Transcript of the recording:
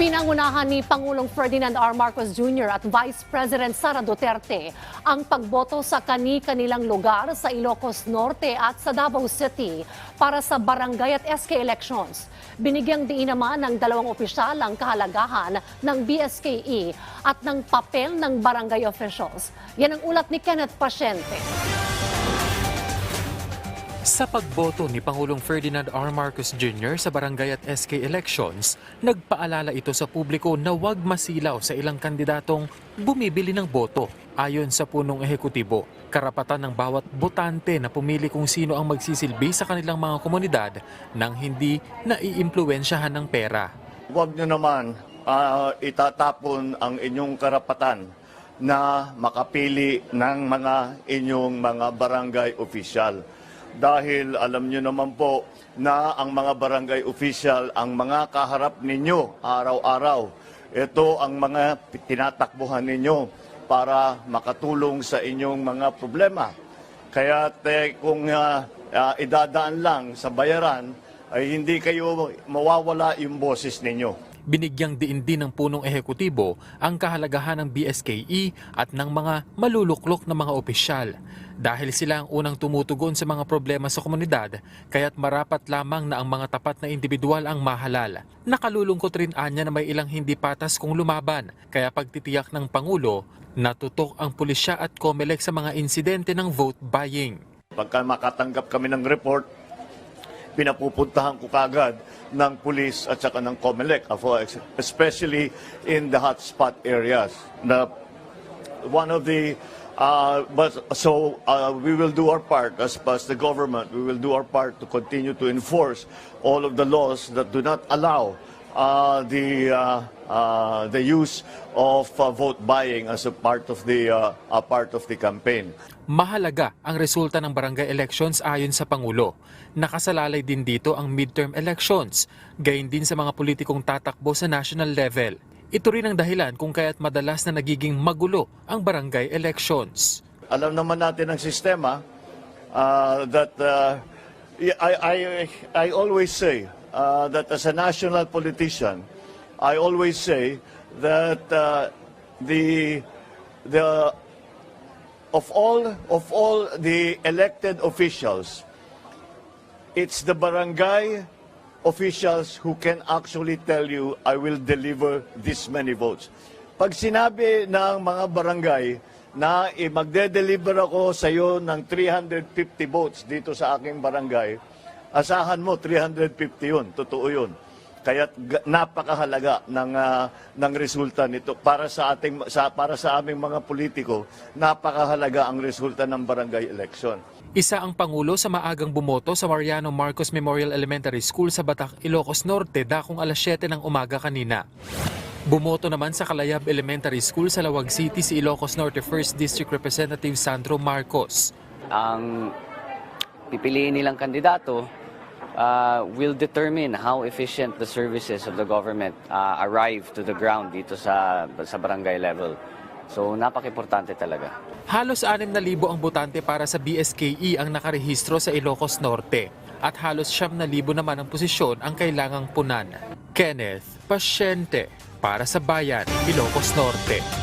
Pinangunahan ni Pangulong Ferdinand R. Marcos Jr. at Vice President Sara Duterte ang pagboto sa kani-kanilang lugar sa Ilocos Norte at sa Davao City para sa barangay at SK elections. Binigyang diin naman ng dalawang opisyal ang kahalagahan ng BSKE at ng papel ng barangay officials. Yan ang ulat ni Kenneth Pasyente. Sa pagboto ni Pangulong Ferdinand R. Marcos Jr. sa barangay at SK elections, nagpaalala ito sa publiko na huwag masilaw sa ilang kandidatong bumibili ng boto. Ayon sa punong ehekutibo, karapatan ng bawat botante na pumili kung sino ang magsisilbi sa kanilang mga komunidad nang hindi naiimpluwensyahan ng pera. Huwag nyo naman ah, itatapon ang inyong karapatan na makapili ng mga inyong mga barangay official. Dahil alam nyo naman po na ang mga barangay official, ang mga kaharap ninyo araw-araw, ito ang mga tinatakbuhan ninyo para makatulong sa inyong mga problema. Kaya te, kung ah, ah, idadaan lang sa bayaran, ay hindi kayo mawawala yung boses ninyo. Binigyang diin din ng punong ehekutibo ang kahalagahan ng BSKE at ng mga maluluklok na mga opisyal. Dahil sila ang unang tumutugon sa mga problema sa komunidad, kaya't marapat lamang na ang mga tapat na individual ang mahalal. Nakalulungkot rin anya na may ilang hindi patas kung lumaban, kaya pagtitiyak ng Pangulo, natutok ang pulisya at COMELEC sa mga insidente ng vote buying. Pagka makatanggap kami ng report, pinapupuntahan ko kagad ng pulis at saka ng COMELEC, uh, especially in the hotspot areas. Na one of the uh, but so uh, we will do our part as, as the government. We will do our part to continue to enforce all of the laws that do not allow uh, the uh, uh, the use of uh, vote buying as a part of the uh, a part of the campaign. Mahalaga ang resulta ng barangay elections ayon sa Pangulo. Nakasalalay din dito ang midterm elections, gayon din sa mga politikong tatakbo sa national level. Ito rin ang dahilan kung kaya't madalas na nagiging magulo ang barangay elections. alam naman natin ang sistema uh, that uh, I, I, I always say uh, that as a national politician, I always say that uh, the the of all of all the elected officials, it's the barangay officials who can actually tell you, I will deliver this many votes. Pag sinabi ng mga barangay na eh, magde-deliver ako sa iyo ng 350 votes dito sa aking barangay, asahan mo 350 yun, totoo yun. Kaya napakahalaga ng ah, ng resulta nito para sa ating sa para sa aming mga politiko, napakahalaga ang resulta ng barangay election. Isa ang Pangulo sa maagang bumoto sa Mariano Marcos Memorial Elementary School sa Batak, Ilocos Norte dakong alas 7 ng umaga kanina. Bumoto naman sa Kalayab Elementary School sa Lawag City si Ilocos Norte 1st District Representative Sandro Marcos. ang pipiliin nilang kandidato uh, will determine how efficient the services of the government uh, arrive to the ground dito sa sa barangay level. So napaka-importante talaga. Halos 6,000 ang botante para sa BSKE ang nakarehistro sa Ilocos Norte at halos 7,000 naman ang posisyon ang kailangang punan. Kenneth Pasyente para sa Bayan, Ilocos Norte.